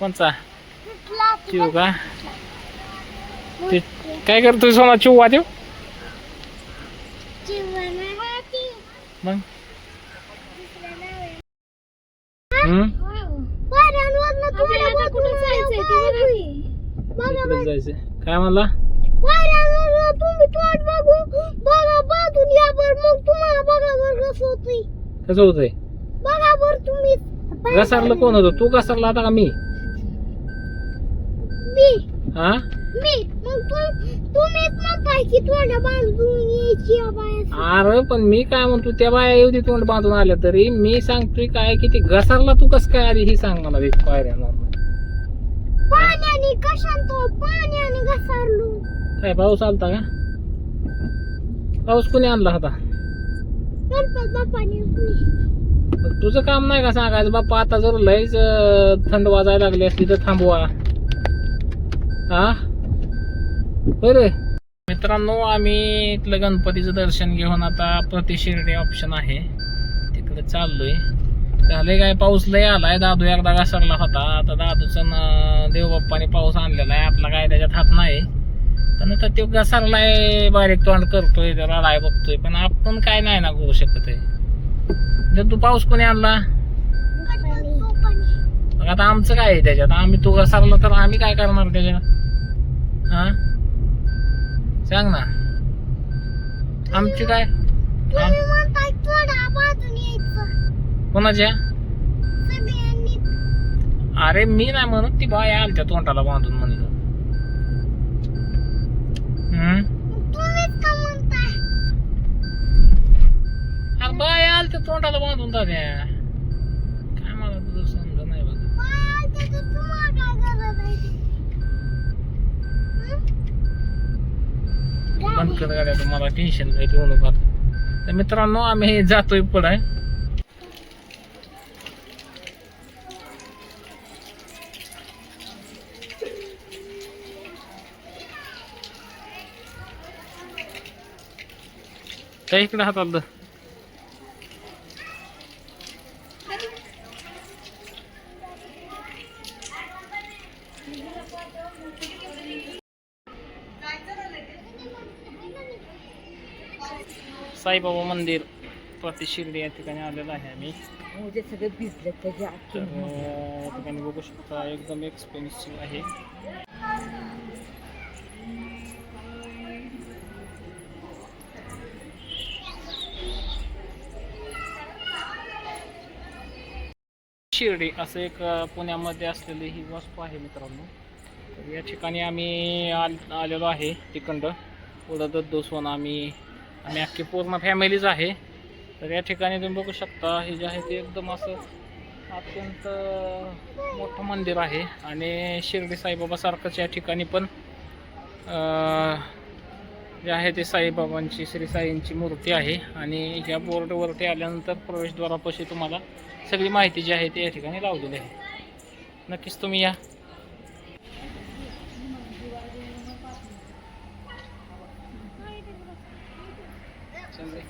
कोणचा? चिव का? ते काय करतोय सोना? चिववा देव. मग. जायचं काय म्हणला? वाऱ्यांवरनं तुम्ही घसरलं कोण होतं? तू घसरला आता का मी? मी. हा? मी. मग तू तुम्हीच म्हणताय की तोंड बांधून यायची बाया अरे पण मी काय म्हणतो त्या बाया एवढी तोंड बांधून आल्या तरी मी सांगतोय काय की ते घसरला तू कस काय आधी ही सांग मला एक पायऱ्या पाण्याने कशान तो पाण्याने घसरलो. काय पाऊस आलता का? पाऊस कोणी आणला होता? गणपत बाप्पाने तुझं काम नाही का सांगायचं? बाप्पा आता जर लयच थंड वाजायला लागली असली तर थांबवा. हा होय रे. मित्रांनो आम्ही इथलं गणपतीचं दर्शन घेऊन आता प्रतिशिर्डी ऑप्शन आहे. तिकडे चाललोय. झाले काय? पाऊस लय आलाय. दादू एकदा घसरला होता. आता दादूचं देवबाप्पाने पाऊस आणलेला आहे. आपला काय त्याच्यात हात नाही. पण आता तो घसरलाय बारीक तोंड करतोय रडाय बघतोय. पण आपण काय नाही ना करू शकत आहे. तू पाऊस कोणी आणला? मग आता आमचं काय आहे त्याच्यात? आम्ही तू घसरला तर आम्ही काय करणार त्याच्यात? हा? सांग ना. आमची काय? कोणाच्या? अरे मी नाही म्हणत ती बाय आल त्या तोंडाला बांधून म्हणलं. हम्म तुम्हीच का म्हणताय अरे बाय आल त्या तोंडाला बांधून दाद्या काय मला तुझं समज नाही बघ बाय आलते बंद कर गाड्या तुम्हाला टेन्शन नाही घेऊ नका तर मित्रांनो आम्ही जातोय पुढे त्या इकडे हातात साईबाबा मंदिर प्रति शिर्डी या ठिकाणी आलेलं आहे आम्ही. सगळे भिजले त्याच्या ठिकाणी बघू शकता एकदम एक्सपेन्सिव्ह आहे. शिर्डी असं एक पुण्यामध्ये असलेली ही वस्तू आहे मित्रांनो. तर या ठिकाणी आम्ही आल आलेलो आहे तिकंड पुढं दोसवण आम्ही आम्ही अख्खी पूर्ण फॅमिलीच आहे. तर या ठिकाणी तुम्ही बघू शकता हे जे आहे ते एकदम असं अत्यंत मोठं मंदिर आहे. आणि शिर्डी साईबाबासारखंच या ठिकाणी पण जे आहे ते साईबाबांची श्री साईंची मूर्ती आहे. आणि ह्या बोर्डवरती आल्यानंतर प्रवेशद्वारापाशी तुम्हाला सगळी माहिती जी आहे ती या ठिकाणी लावलेली आहे. नक्कीच तुम्ही या. गेले